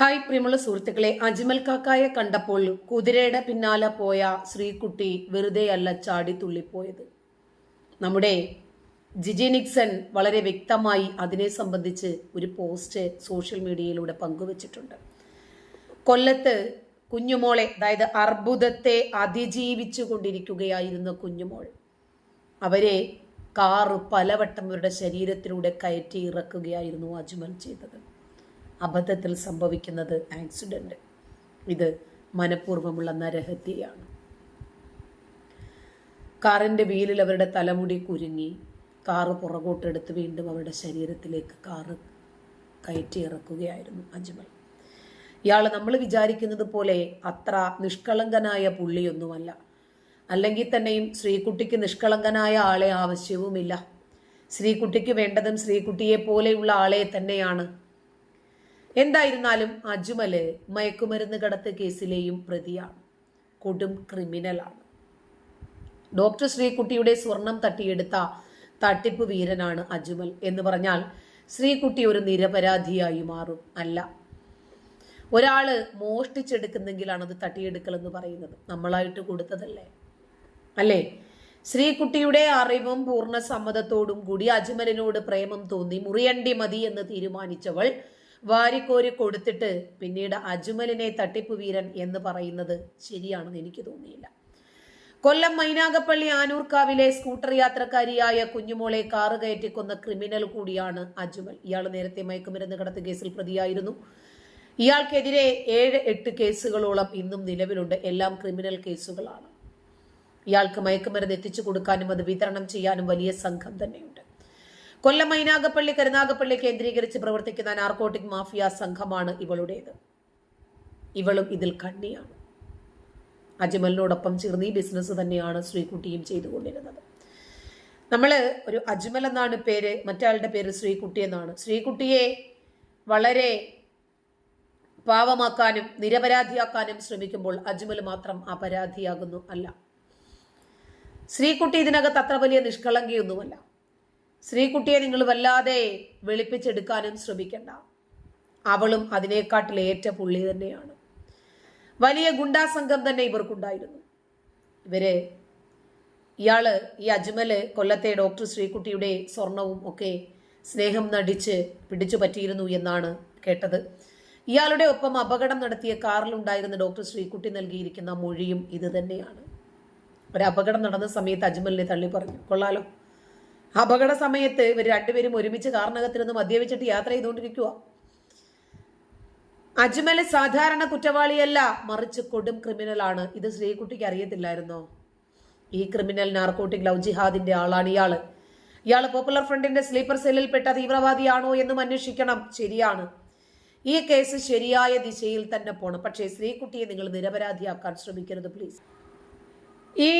Hi പ്രിയമുള്ള സുഹൃത്തുക്കളെ അജ്മൽ കാക്കായെ കണ്ടപ്പോൾ കുതിരയുടെ പിന്നാലെ പോയ ശ്രീകുട്ടി വെറുതെയല്ല ചാടി തുള്ളിപ്പോയത്. നമ്മുടെ ജിജി നിക്സൺ വളരെ വ്യക്തമായി അതിനെ സംബന്ധിച്ച് ഒരു പോസ്റ്റ് സോഷ്യൽ മീഡിയയിലൂടെ പങ്കുവച്ചിട്ടുണ്ട്. കൊല്ലത്ത് കുഞ്ഞുമോളെ അതായത് അർബുദത്തെ അതിജീവിച്ചു കൊണ്ടിരിക്കുകയായിരുന്ന കുഞ്ഞുമോൾ. അവരെ കാറ് പലവട്ടം അവരുടെ ശരീരത്തിലൂടെ കയറ്റി ഇറക്കുകയായിരുന്നു അജ്മൽ ചെയ്തത്. അബദ്ധത്തിൽ സംഭവിക്കുന്നത് ആക്സിഡന്റ് ഇത് മനഃപൂർവമുള്ള നരഹത്യയാണ്. കാറിന്റെ വീലിൽ അവരുടെ തലമുടി കുരുങ്ങി കാറ് പുറകോട്ടെടുത്ത് വീണ്ടും അവരുടെ ശരീരത്തിലേക്ക് കാറ് കയറ്റി ഇറക്കുകയായിരുന്നു അജ്മൽ. ഇയാൾ നമ്മൾ വിചാരിക്കുന്നത് പോലെ അത്ര നിഷ്കളങ്കനായ പുള്ളിയൊന്നുമല്ല. അല്ലെങ്കിൽ തന്നെയും ശ്രീകുട്ടിക്ക് നിഷ്കളങ്കനായ ആളെ ആവശ്യവുമില്ല. ശ്രീകുട്ടിക്ക് വേണ്ടതും ശ്രീകുട്ടിയെ പോലെയുള്ള ആളെ തന്നെയാണ് എന്തായിരുന്നാലും അജ്മൽ മയക്കുമരുന്ന് കടത്ത് കേസിലെയും പ്രതിയാണ്. കൊടും ക്രിമിനലാണ്. ഡോക്ടർ ശ്രീകുട്ടിയുടെ സ്വർണം തട്ടിയെടുത്ത തട്ടിപ്പ് വീരനാണ് അജ്മൽ എന്ന് പറഞ്ഞാൽ ശ്രീകുട്ടി ഒരു നിരപരാധിയായി മാറും അല്ല. ഒരാൾ മോഷ്ടിച്ചെടുക്കുന്നെങ്കിലാണ് അത് തട്ടിയെടുക്കൽ എന്ന് പറയുന്നത്. നമ്മളായിട്ട് കൊടുത്തതല്ലേ? അല്ലേ? ശ്രീകുട്ടിയുടെ അറിവും പൂർണ സമ്മതത്തോടും കൂടി അജ്മലിനോട് പ്രേമം തോന്നി മുറിയണ്ടി മതി എന്ന് തീരുമാനിച്ചവൾ വാരിക്കോരി കൊടുത്തിട്ട് പിന്നീട് അജ്മലിനെ തട്ടിപ്പ് വീരൻ എന്ന് പറയുന്നത് ശരിയാണെന്ന് എനിക്ക് തോന്നിയില്ല. കൊല്ലം മൈനാഗപ്പള്ളി ആനൂർക്കാവിലെ സ്കൂട്ടർ യാത്രക്കാരിയായ കുഞ്ഞുമോളെ കാറ് കയറ്റിക്കൊന്ന ക്രിമിനൽ കൂടിയാണ് അജ്മൽ. ഇയാൾ നേരത്തെ മയക്കുമരുന്ന് കടത്ത് കേസിൽ പ്രതിയായിരുന്നു. ഇയാൾക്കെതിരെ ഏഴ് എട്ട് കേസുകളോളം ഇന്നും നിലവിലുണ്ട്. എല്ലാം ക്രിമിനൽ കേസുകളാണ്. ഇയാൾക്ക് മയക്കുമരുന്ന് എത്തിച്ചു കൊടുക്കാനും അത് വിതരണം ചെയ്യാനും വലിയ സംഘം തന്നെയുണ്ട്. കൊല്ലം മൈനാഗപ്പള്ളി കരുനാഗപ്പള്ളി കേന്ദ്രീകരിച്ച് പ്രവർത്തിക്കുന്ന നാർക്കോട്ടിക് മാഫിയ സംഘമാണ് ഇവളുടേത്. ഇവളും ഇതിൽ കണ്ണിയാണ്. അജ്മലിനോടൊപ്പം ചേർന്ന് ഈ ബിസിനസ് തന്നെയാണ് ശ്രീകുട്ടിയും ചെയ്തുകൊണ്ടിരുന്നത്. നമ്മൾ ഒരു അജ്മൽ എന്നാണ് പേര് മറ്റാളുടെ പേര് ശ്രീകുട്ടി എന്നാണ്. ശ്രീകുട്ടിയെ വളരെ പാവമാക്കാനും നിരപരാധിയാക്കാനും ശ്രമിക്കുമ്പോൾ അജ്മൽ മാത്രം അപരാധിയാകുന്നു അല്ല. ശ്രീകുട്ടി ഇതിനകത്ത് അത്ര വലിയ നിഷ്കളങ്കിയൊന്നുമല്ല. ശ്രീകുട്ടിയെ നിങ്ങൾ വല്ലാതെ വെളുപ്പിച്ചെടുക്കാനും ശ്രമിക്കണ്ട. അവളും അതിനേക്കാട്ടിൽ ഏറ്റ പുള്ളി തന്നെയാണ്. വലിയ ഗുണ്ടാ സംഘം തന്നെ ഇവർക്കുണ്ടായിരുന്നു. ഇവർ ഇയാൾ ഈ അജ്മൽ കൊല്ലത്തെ ഡോക്ടർ ശ്രീകുട്ടിയുടെ സ്വർണവും ഒക്കെ സ്നേഹം നടിച്ച് പിടിച്ചു പറ്റിയിരുന്നു എന്നാണ് കേട്ടത്. ഇയാളുടെ ഒപ്പം അപകടം നടത്തിയ കാറിലുണ്ടായിരുന്ന ഡോക്ടർ ശ്രീകുട്ടി നൽകിയിരിക്കുന്ന മൊഴിയും ഇത് തന്നെയാണ്. ഒരു അപകടം നടന്ന സമയത്ത് അജ്മലിനെ തള്ളി പറഞ്ഞു. കൊള്ളാലോ. അപകട സമയത്ത് ഇവർ രണ്ടുപേരും ഒരുമിച്ച് കാറിനകത്തിരുന്ന് മദ്യപിച്ചിട്ട് യാത്ര ചെയ്തുകൊണ്ടിരിക്കുക അജ്മൽ സാധാരണ കുറ്റവാളിയല്ല മറിച്ച് കൊടും ക്രിമിനൽ ആണ്. ഇത് ശ്രീകുട്ടിക്ക് അറിയത്തില്ലായിരുന്നോ? ഈ ക്രിമിനൽ നാർക്കോട്ടിക് ലവ് ജിഹാദിന്റെ ആളാണ് ഇയാൾ. ഇയാൾ പോപ്പുലർ ഫ്രണ്ടിന്റെ സ്ലീപ്പർ സെല്ലിൽ പെട്ട തീവ്രവാദിയാണോ എന്നും അന്വേഷിക്കണം. ശരിയാണ്. ഈ കേസ് ശരിയായ ദിശയിൽ തന്നെ പോണം. പക്ഷേ സ്ത്രീകുട്ടിയെ നിങ്ങൾ നിരപരാധിയാക്കാൻ ശ്രമിക്കരുത് പ്ലീസ് ഈ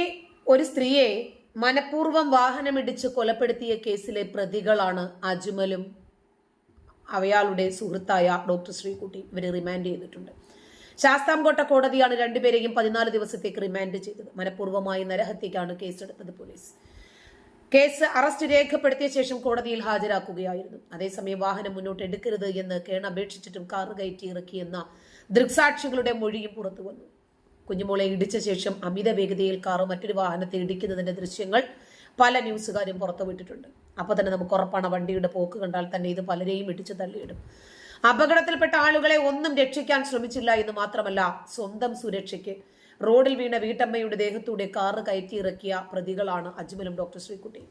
ഒരു സ്ത്രീയെ മനഃപൂർവം വാഹനമിടിച്ച് കൊലപ്പെടുത്തിയ കേസിലെ പ്രതികളാണ് അജ്മലും അവയാളുടെ സുഹൃത്തായ ഡോക്ടർ ശ്രീകുട്ടി. ഇവരെ റിമാൻഡ് ചെയ്തിട്ടുണ്ട്. ശാസ്താംകോട്ട കോടതിയാണ് രണ്ടുപേരെയും പതിനാല് ദിവസത്തേക്ക് റിമാൻഡ് ചെയ്തത്. മനഃപൂർവമായി നരഹത്യക്കാണ് കേസെടുത്തത് പോലീസ്. കേസ് അറസ്റ്റ് രേഖപ്പെടുത്തിയ ശേഷം കോടതിയിൽ ഹാജരാക്കുകയായിരുന്നു. അതേസമയം വാഹനം മുന്നോട്ട് എടുക്കരുത് എന്ന് കേൺ അപേക്ഷിച്ചിട്ടും കാറ് കയറ്റി ഇറക്കിയെന്ന ദൃക്സാക്ഷികളുടെ മൊഴിയും പുറത്തു വന്നു കുഞ്ഞുമോളെ ഇടിച്ച ശേഷം അമിത വേഗതയിൽ കാറ് മറ്റൊരു വാഹനത്തെ ഇടിക്കുന്നതിന്റെ ദൃശ്യങ്ങൾ പല ന്യൂസുകാരും പുറത്തുവിട്ടിട്ടുണ്ട്. അപ്പോൾ തന്നെ നമുക്ക് ഉറപ്പാണ് വണ്ടിയുടെ പോക്ക് കണ്ടാൽ തന്നെ ഇത് പലരെയും ഇടിച്ചു തള്ളിയിടും. അപകടത്തിൽപ്പെട്ട ആളുകളെ ഒന്നും രക്ഷിക്കാൻ ശ്രമിച്ചില്ല എന്ന് മാത്രമല്ല സ്വന്തം സുരക്ഷയ്ക്ക്. റോഡിൽ വീണ വീട്ടമ്മയുടെ ദേഹത്തൂടെ കാറ് കയറ്റി ഇറക്കിയ പ്രതികളാണ് അജ്മലും ഡോക്ടർ ശ്രീകുട്ടിയും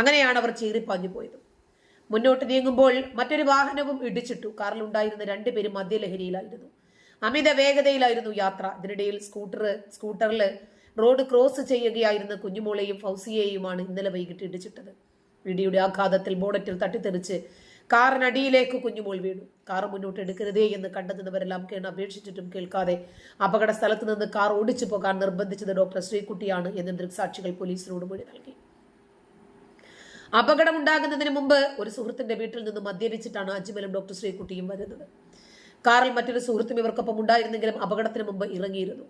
അങ്ങനെയാണ് അവർ ചീറിപ്പാഞ്ഞു പോയത്. മുന്നോട്ട് നീങ്ങുമ്പോൾ മറ്റൊരു വാഹനവും ഇടിച്ചിട്ടു. കാറിലുണ്ടായിരുന്ന രണ്ടുപേരും മദ്യലഹരിയിലായിരുന്നു. അമിത വേഗതയിലായിരുന്നു യാത്ര. അതിനിടയിൽ സ്കൂട്ടർ സ്കൂട്ടറിൽ റോഡ് ക്രോസ് ചെയ്യുകയായിരുന്ന കുഞ്ഞുമോളെയും ഫൗസിയെയുമാണ് ഇന്നലെ വൈകിട്ട് ഇടിച്ചിട്ടത്. ഇടിയുടെ ആഘാതത്തിൽ ബോണറ്റിൽ തട്ടിത്തെറിച്ച് കാറിനടിയിലേക്ക് കുഞ്ഞുമോൾ വീണു. കാർ മുന്നോട്ട് എടുക്കരുതേ എന്ന് കണ്ടെത്തുന്നവരെല്ലാം കേണ് അപേക്ഷിച്ചിട്ടും കേൾക്കാതെ അപകട സ്ഥലത്ത് നിന്ന് കാർ ഓടിച്ചു പോകാൻ നിർബന്ധിച്ചത് ഡോക്ടർ ശ്രീകുട്ടിയാണ് എന്ന് ദൃക്സാക്ഷികൾ പോലീസിനോട് മൊഴി നൽകി. അപകടമുണ്ടാകുന്നതിന് മുമ്പ് ഒരു സുഹൃത്തിന്റെ വീട്ടിൽ നിന്ന് മദ്യപിച്ചിട്ടാണ് അജ്മലും ഡോക്ടർ ശ്രീകുട്ടിയും വരുന്നത്. കാറിൽ മറ്റൊരു സുഹൃത്തും ഇവർക്കൊപ്പം ഉണ്ടായിരുന്നെങ്കിലും അപകടത്തിന് മുമ്പ് ഇറങ്ങിയിരുന്നു.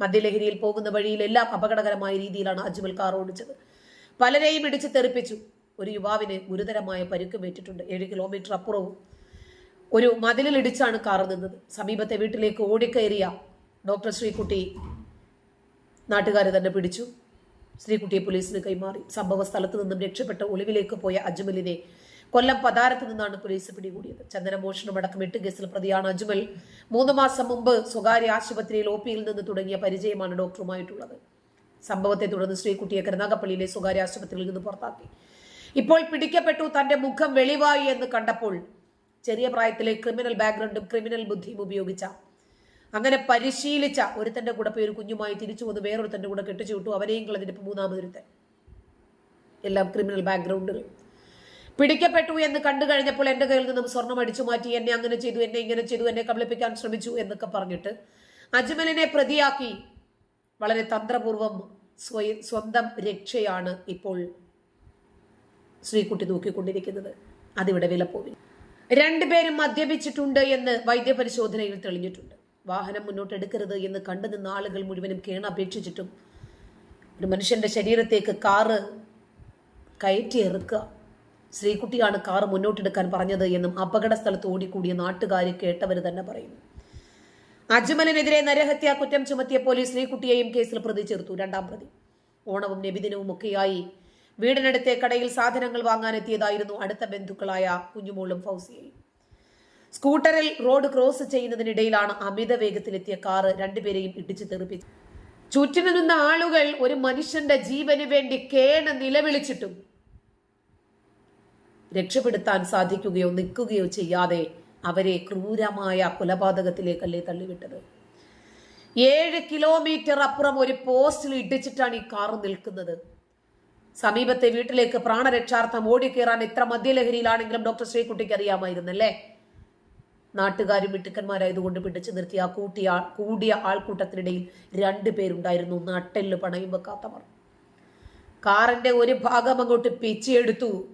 മദ്യലഹരിയിൽ പോകുന്ന വഴിയിൽ എല്ലാം അപകടകരമായ രീതിയിലാണ് അജ്മൽ കാർ ഓടിച്ചത്. പലരെയും ഇടിച്ച് തെറിപ്പിച്ചു. ഒരു യുവാവിന് ഗുരുതരമായ പരുക്കുമേറ്റിട്ടുണ്ട് ഏഴ് കിലോമീറ്റർ അപ്പുറവും ഒരു മതിലിൽ ഇടിച്ചാണ് കാർ നിന്നത്. സമീപത്തെ വീട്ടിലേക്ക് ഓടിക്കയറിയ ഡോക്ടർ ശ്രീകുട്ടി നാട്ടുകാരെ തന്നെ പിടിച്ചു. ശ്രീകുട്ടിയെ പോലീസിന് കൈമാറി. സംഭവ സ്ഥലത്ത് നിന്നും രക്ഷപ്പെട്ട ഒളിവിലേക്ക് പോയ അജ്മലിനെ കൊല്ലം പതാരത്ത് നിന്നാണ് പോലീസ് പിടികൂടിയത്. ചന്ദനമോഷണം അടക്കം എട്ട് കേസിൽ പ്രതിയാണ്. അജ്മൽ മൂന്ന് മാസം മുമ്പ് സ്വകാര്യ ആശുപത്രിയിൽ ഒ പിയിൽ നിന്ന് തുടങ്ങിയ പരിചയമാണ് ഡോക്ടറുമായിട്ടുള്ളത്. സംഭവത്തെ തുടർന്ന് ശ്രീകുട്ടിയെ കരുനാഗപ്പള്ളിയിലെ സ്വകാര്യ ആശുപത്രിയിൽ നിന്ന് പുറത്താക്കി. ഇപ്പോൾ പിടിക്കപ്പെട്ടു തന്റെ മുഖം വെളിവായി എന്ന് കണ്ടപ്പോൾ ചെറിയ പ്രായത്തിലെ ക്രിമിനൽ ബാക്ക്ഗ്രൗണ്ടും ക്രിമിനൽ ബുദ്ധിയും ഉപയോഗിച്ച അങ്ങനെ പരിശീലിച്ച ഒരുത്തന്റെ കൂടെ പോയി ഒരു കുഞ്ഞുമായി തിരിച്ചു വന്ന് വേറൊരുത്തന്റെ കൂടെ കെട്ടിച്ചു വിട്ടു. അവനെയും കളഞ്ഞിട്ട് മൂന്നാമതൊരുത്തൻ. എല്ലാം ക്രിമിനൽ ബാക്ക്ഗ്രൗണ്ടുകൾ. പിടിക്കപ്പെട്ടു എന്ന് കണ്ടു കഴിഞ്ഞപ്പോൾ എന്റെ കയ്യിൽ നിന്നും സ്വർണം അടിച്ചു മാറ്റി എന്നെ അങ്ങനെ ചെയ്തു എന്നെ ഇങ്ങനെ ചെയ്തു എന്നെ കബളിപ്പിക്കാൻ ശ്രമിച്ചു എന്നൊക്കെ പറഞ്ഞിട്ട് അജ്മലിനെ പ്രതിയാക്കി. വളരെ തന്ത്രപൂർവം സ്വയം സ്വന്തം രക്ഷയാണ് ഇപ്പോൾ ശ്രീകുട്ടി നോക്കിക്കൊണ്ടിരിക്കുന്നത്. അതിവിടെ വിലപ്പോവില്ല. രണ്ടുപേരും മദ്യപിച്ചിട്ടുണ്ട് എന്ന് വൈദ്യപരിശോധനയിൽ തെളിഞ്ഞിട്ടുണ്ട്. വാഹനം മുന്നോട്ട് എടുക്കരുത് എന്ന് കണ്ടുനിന്ന ആളുകൾ മുഴുവനും കേണപേക്ഷിച്ചിട്ടും ഒരു മനുഷ്യന്റെ ശരീരത്തേക്ക് കാറ് കയറ്റി ഇറക്കുക. ശ്രീകുട്ടിയാണ് കാറ് മുന്നോട്ടെടുക്കാൻ പറഞ്ഞത് എന്നും അപകട സ്ഥലത്ത് ഓടിക്കൂടിയ നാട്ടുകാർ കേട്ടവർ തന്നെ പറയുന്നു. അജ്മലിനെതിരെ നരഹത്യാ കുറ്റം ചുമത്തിയ പോലീസ് ശ്രീകുട്ടിയെയും കേസിൽ പ്രതി ചേർത്തു രണ്ടാം പ്രതി. ഓണവും നബിദിനവും ഒക്കെയായി വീടിനടുത്തെ കടയിൽ സാധനങ്ങൾ വാങ്ങാനെത്തിയതായിരുന്നു അടുത്ത ബന്ധുക്കളായ കുഞ്ഞുമോളും ഫൗസിയയും. സ്കൂട്ടറിൽ റോഡ് ക്രോസ് ചെയ്യുന്നതിനിടയിലാണ് അമിത വേഗത്തിലെത്തിയ കാറ് രണ്ടുപേരെയും ഇടിച്ചു തെറിപ്പിച്ചു. ചുറ്റിനു നിന്ന ആളുകൾ ഒരു മനുഷ്യന്റെ ജീവന് വേണ്ടി കേണ നിലവിളിച്ചിട്ടും രക്ഷപ്പെടുത്താൻ സാധിക്കുകയോ നിൽക്കുകയോ ചെയ്യാതെ അവരെ ക്രൂരമായ കൊലപാതകത്തിലേക്കല്ലേ തള്ളിവിട്ടത്? ഏഴ് കിലോമീറ്റർ അപ്പുറം ഒരു പോസ്റ്റിൽ ഇടിച്ചിട്ടാണ് ഈ കാറ് നിൽക്കുന്നത്. സമീപത്തെ വീട്ടിലേക്ക് പ്രാണരക്ഷാർത്ഥം ഓടിക്കേറാൻ ഇത്ര മദ്യലഹരിയിലാണെങ്കിലും ഡോക്ടർ ശ്രീകുട്ടിക്ക് അറിയാമായിരുന്നല്ലേ? നാട്ടുകാരും മിട്ടുക്കന്മാരായതുകൊണ്ട് പിടിച്ചു നിർത്തിയ ആ കൂട്ടിയ കൂടിയ ആൾക്കൂട്ടത്തിനിടയിൽ രണ്ടു പേരുണ്ടായിരുന്നു. നട്ടെല്ല് പണയും വെക്കാത്തവർ. കാറിന്റെ ഒരു ഭാഗം അങ്ങോട്ട് പിച്ചിയെടുത്തു.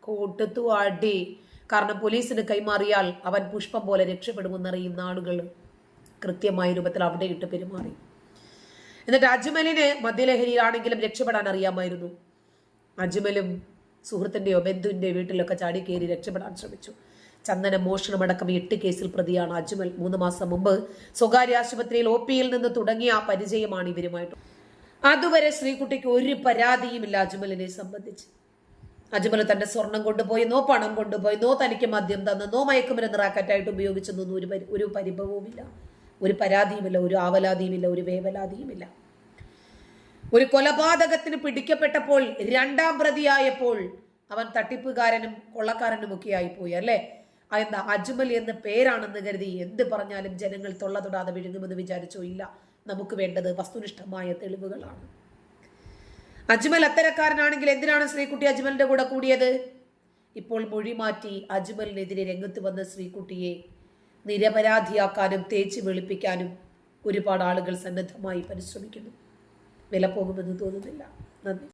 കൂട്ടത്തു അടി കാരണം പോലീസിന് കൈമാറിയാൽ അവൻ പുഷ്പം പോലെ രക്ഷപ്പെടുമെന്നറിയുന്ന ആളുകൾ കൃത്യമായ രൂപത്തിൽ അവിടെ ഇട്ട് പെരുമാറി. എന്നിട്ട് അജ്മലിന് മദ്യലഹരിയിലാണെങ്കിലും രക്ഷപ്പെടാൻ അറിയാമായിരുന്നു. അജ്മലും സുഹൃത്തിന്റെയോ ബന്ധുവിന്റെ വീട്ടിലൊക്കെ ചാടി കയറി രക്ഷപ്പെടാൻ ശ്രമിച്ചു. ചന്ദന മോഷണമടക്കം എട്ട് കേസിൽ പ്രതിയാണ് അജ്മൽ. മൂന്ന് മാസം മുമ്പ് സ്വകാര്യ ആശുപത്രിയിൽ ഒ പിയിൽ നിന്ന് തുടങ്ങിയ പരിചയമാണ് ഇവരുമായിട്ട്. അതുവരെ ശ്രീകുട്ടിക്ക് ഒരു പരാതിയുമില്ല അജ്മലിനെ സംബന്ധിച്ച്. അജ്മൽ തന്റെ സ്വർണം കൊണ്ടുപോയി നോ പണം കൊണ്ടുപോയി നോ തനിക്ക് മദ്യം തന്നു നോ മയക്കുമരുന്ന് റാക്കറ്റായിട്ട് ഉപയോഗിച്ചെന്നൊന്നും ഒരു ഒരു പരിഭവവുമില്ല. ഒരു പരാതിയുമില്ല ഒരു ആവലാതിയുമില്ല ഒരു വേവലാതിയുമില്ല. ഒരു കൊലപാതകത്തിന് പിടിക്കപ്പെട്ടപ്പോൾ രണ്ടാം പ്രതിയായപ്പോൾ അവൻ തട്ടിപ്പുകാരനും കൊള്ളക്കാരനും ഒക്കെ ആയിപ്പോയി അല്ലേ എന്താ അജ്മൽ എന്ന പേരാണെന്ന് കരുതി എന്ത് പറഞ്ഞാലും ജനങ്ങൾ തൊള്ള തൊടാതെ വിഴുങ്ങുമെന്ന് വിചാരിച്ചോ? ഇല്ല നമുക്ക് വേണ്ടത് വസ്തുനിഷ്ഠമായ തെളിവുകളാണ്. അജ്മൽ അത്തരക്കാരനാണെങ്കിൽ എന്തിനാണ് ശ്രീകുട്ടി അജ്മലിന്റെ കൂടെ കൂടിയത്? ഇപ്പോൾ മൊഴി മാറ്റി അജ്മലിനെതിരെ രംഗത്ത് വന്ന ശ്രീകുട്ടിയെ നിരപരാധിയാക്കാനും തേച്ച് വെളുപ്പിക്കാനും ഒരുപാട് ആളുകൾ സന്നദ്ധമായി പരിശ്രമിക്കുന്നു. വില പോകുമെന്ന് തോന്നുന്നില്ല. നന്ദി.